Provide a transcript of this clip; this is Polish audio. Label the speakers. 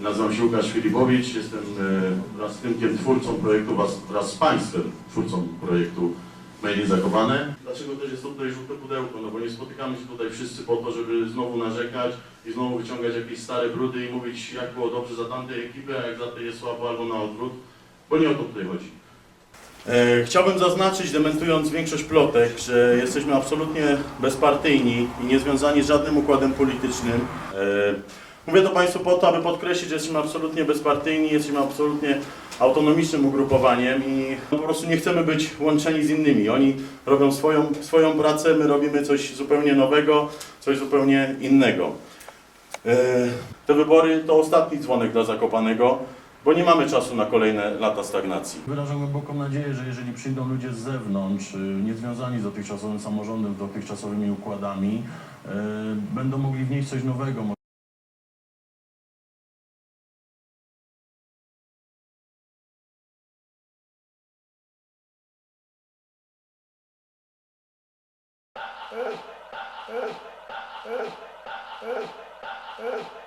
Speaker 1: Nazywam się Łukasz Filipowicz, jestem e, wraz z Tymkiem twórcą projektu, wraz, z Państwem twórcą projektu Made in Zakopane. Dlaczego też jest tutaj żółte pudełko? No bo nie spotykamy się tutaj wszyscy po to, żeby znowu narzekać i znowu wyciągać jakieś stare brudy i mówić jak było dobrze za tamtej ekipy, a jak za tej jest słabo albo na odwrót, bo nie o to tutaj chodzi. E, Chciałbym zaznaczyć, dementując większość plotek, że jesteśmy absolutnie bezpartyjni i niezwiązani z żadnym układem politycznym. Mówię to Państwu po to, aby podkreślić, że jesteśmy absolutnie bezpartyjni, jesteśmy absolutnie autonomicznym ugrupowaniem i po prostu nie chcemy być łączeni z innymi. Oni robią swoją, swoją pracę, my robimy coś zupełnie nowego, coś zupełnie innego. E, Te wybory to ostatni dzwonek dla Zakopanego, bo nie mamy czasu na kolejne lata stagnacji.
Speaker 2: Wyrażam głęboką nadzieję, że jeżeli przyjdą ludzie z zewnątrz, y, niezwiązani z dotychczasowym samorządem, z dotychczasowymi układami, y, będą mogli wnieść coś nowego. Uh, uh, uh, uh, uh.